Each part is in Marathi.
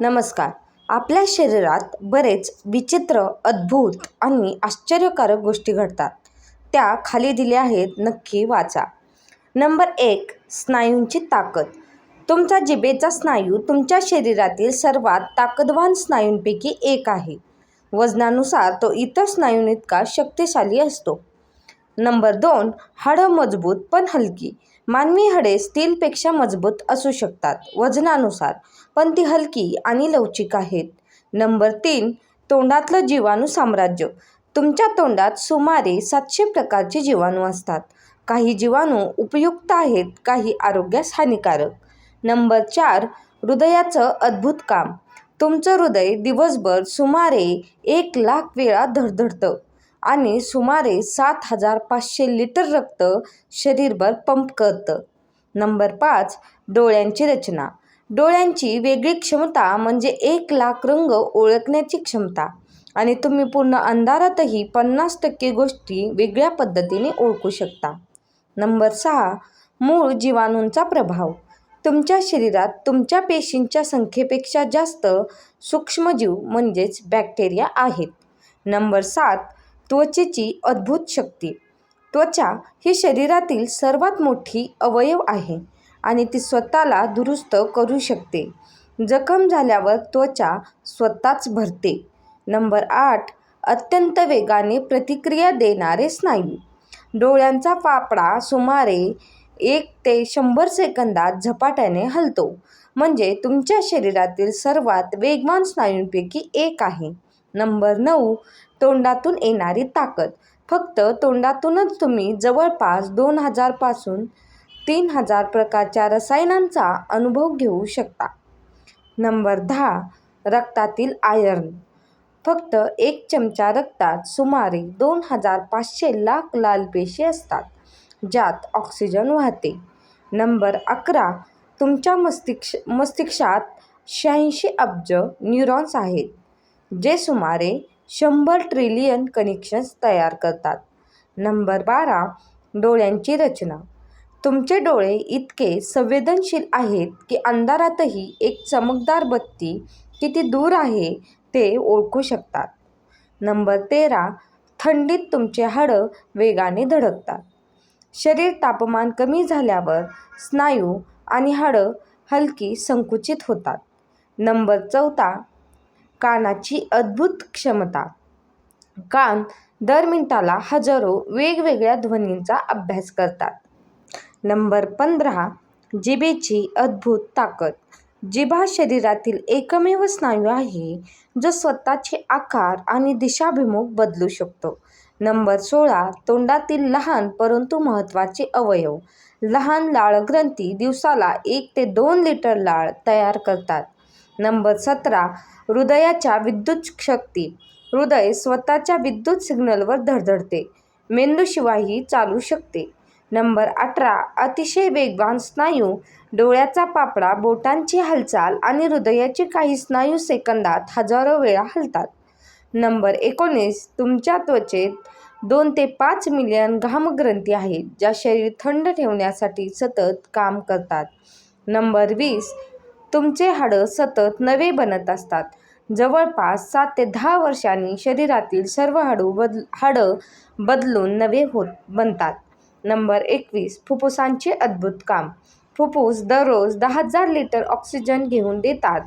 नमस्कार. आपल्या शरीरात बरेच विचित्र अद्भुत आणि आश्चर्यकारक गोष्टी घडतात. त्या खाली दिल्या आहेत नक्की वाचा. नंबर एक स्नायूंची ताकद. तुमचा जिभेचा स्नायू तुमच्या शरीरातील सर्वात ताकदवान स्नायूंपैकी एक आहे. वजनानुसार तो इतर स्नायूंइतका शक्तिशाली असतो. नंबर दोन हाडं मजबूत पण हलकी. मानवी हाडे स्टीलपेक्षा मजबूत असू शकतात वजनानुसार पण ती हलकी आणि लवचिक आहेत. नंबर तीन तोंडातलं जीवाणू साम्राज्य. तुमच्या तोंडात सुमारे सातशे प्रकारचे जीवाणू असतात. काही जीवाणू उपयुक्त आहेत काही आरोग्यास हानिकारक. नंबर चार हृदयाचं अद्भुत काम. तुमचं हृदय दिवसभर सुमारे एक लाख वेळा धडधडतं. आणि सुमारे सात हजार पाचशे लिटर रक्त शरीरभर पंप करतं. नंबर पाच डोळ्यांची रचना. डोळ्यांची वेगळी क्षमता म्हणजे एक लाख रंग ओळखण्याची क्षमता. आणि तुम्ही पूर्ण अंधारातही पन्नास टक्के गोष्टी वेगळ्या पद्धतीने ओळखू शकता. नंबर सहा मूळ जीवाणूंचा प्रभाव. तुमच्या शरीरात तुमच्या पेशींच्या संख्येपेक्षा जास्त सूक्ष्मजीव म्हणजेच बॅक्टेरिया आहेत. नंबर सात त्वचेची अद्भुत शक्ती. त्वचा ही शरीरातील सर्वात मोठी अवयव आहे आणि ती स्वतःला दुरुस्त करू शकते. जखम झाल्यावर त्वचा स्वतःच भरते. नंबर आठ अत्यंत वेगाने प्रतिक्रिया देणारे स्नायू. डोळ्यांचा पापडा सुमारे एक ते शंभर सेकंदात झपाट्याने हलतो. म्हणजे तुमच्या शरीरातील सर्वात वेगवान स्नायूंपैकी एक आहे. नंबर नऊ तोंडातून येणारी ताकद. फक्त तोंडातूनच तुम्ही जवळपास दोन हजारपासून तीन हजार प्रकारच्या रसायनांचा अनुभव घेऊ शकता. नंबर दहा रक्तातील आयर्न. फक्त एक चमचा रक्तात सुमारे दोन हजार पाचशे लाख लाल पेशी असतात ज्यात ऑक्सिजन वाहते. नंबर अकरा तुमच्या मस्तिष्क मस्तिष्कात शहाऐंशी अब्ज न्यूरॉन्स आहेत जे सुमारे शंभर ट्रिलियन कनेक्शन्स तयार करतात. नंबर बारा डोळ्यांची रचना. तुमचे डोळे इतके संवेदनशील आहेत की अंधारातही एक चमकदार बत्ती किती दूर आहे ते ओळखू शकतात. नंबर तेरा थंडीत तुमचे हाडं वेगाने धडकतात. शरीर तापमान कमी झाल्यावर स्नायू आणि हाडं हलकी संकुचित होतात. नंबर चौथा कानाची अद्भुत क्षमता. कान दर मिनिटाला हजारो वेगवेगळ्या ध्वनींचा अभ्यास करतात. नंबर पंधरा जिभेची अद्भुत ताकद. जिभा शरीरातील एकमेव स्नायू आहे जो स्वतःचे आकार आणि दिशाभिमुख बदलू शकतो. नंबर सोळा तोंडातील लहान परंतु महत्त्वाचे अवयव. लहान लाळग्रंथी दिवसाला एक ते दोन लिटर लाळ तयार करतात. नंबर सतरा हृदयाच्या विद्युत शक्ती. हृदय स्वतःच्या विद्युत सिग्नलवर धडधडते. मेंदूशिवायही चालू शकते. नंबर अठरा अतिशय वेगवान स्नायू. डोळ्याचा पापडा बोटांची हालचाल आणि हृदयाचे काही स्नायू सेकंदात हजारो वेळा हलतात. नंबर एकोणीस तुमच्या त्वचेत दोन ते पाच मिलियन घामग्रंथी आहेत ज्या शरीर थंड ठेवण्यासाठी सतत काम करतात. नंबर वीस तुमचे हाडं सतत नवे बनत असतात. जवळपास सात ते दहा वर्षांनी शरीरातील सर्व हाडू बद हाडं बदलून नवे होत बनतात. नंबर एकवीस फुफ्फुसांचे अद्भुत काम. फुफ्फुस दररोज दहा हजार लिटर ऑक्सिजन घेऊन देतात.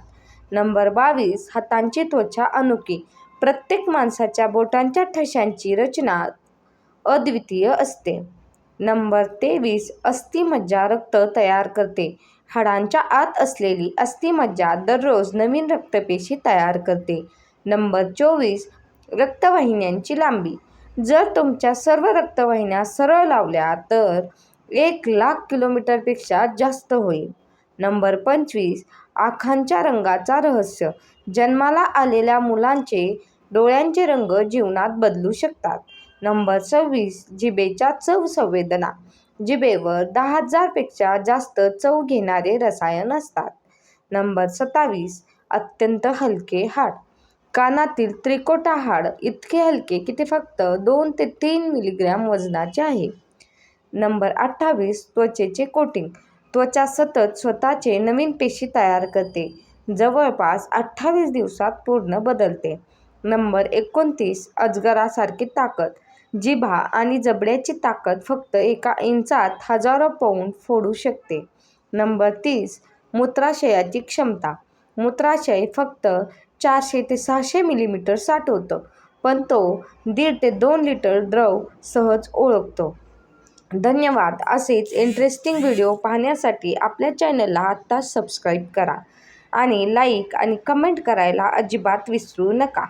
नंबर बावीस हातांची त्वचा अनोखी प्रत्येक माणसाच्या बोटांच्या ठशांची रचना अद्वितीय असते. नंबर तेवीस अस्थिमज्जा रक्त तयार करते. हाडांच्या आत असलेली अस्थिमज्जा दररोज नवीन रक्तपेशी तयार करते. नंबर चोवीस रक्तवाहिन्यांची लांबी. जर तुमच्या सर्व रक्तवाहिन्या सरळ लावल्या तर एक लाख किलोमीटरपेक्षा जास्त होईल. नंबर पंचवीस आखांच्या रंगाचा रहस्य. जन्माला आलेल्या मुलांचे डोळ्यांचे रंग जीवनात बदलू शकतात. नंबर सव्वीस जिभेच्या चव संवेदना. जिभेवर दहा हजारपेक्षा जास्त चव घेणारे रसायन असतात. नंबर सत्तावीस अत्यंत हलके हाड. कानातील त्रिकोटा हाड इतके हलके की ते फक्त दोन ते तीन मिलीग्रॅम वजनाचे आहे. नंबर अठ्ठावीस त्वचेचे कोटिंग. त्वचा सतत स्वतःचे नवीन पेशी तयार करते. जवळपास अठ्ठावीस दिवसात पूर्ण बदलते. नंबर एकोणतीस अजगरासारखी ताकद. जिभा आणि जबड्याची ताकद फक्त एका इंचात हजारो पौंड फोडू शकते. नंबर तीस मूत्राशयाची क्षमता. मूत्राशय फक्त चारशे ते सहाशे मिलीमीटर साठवतं पण तो दीड ते दोन लिटर द्रव सहज ओळखतो. धन्यवाद. असेच इंटरेस्टिंग व्हिडिओ पाहण्यासाठी आपल्या चॅनलला आत्ताच सबस्क्राईब करा आणि लाईक आणि कमेंट करायला अजिबात विसरू नका.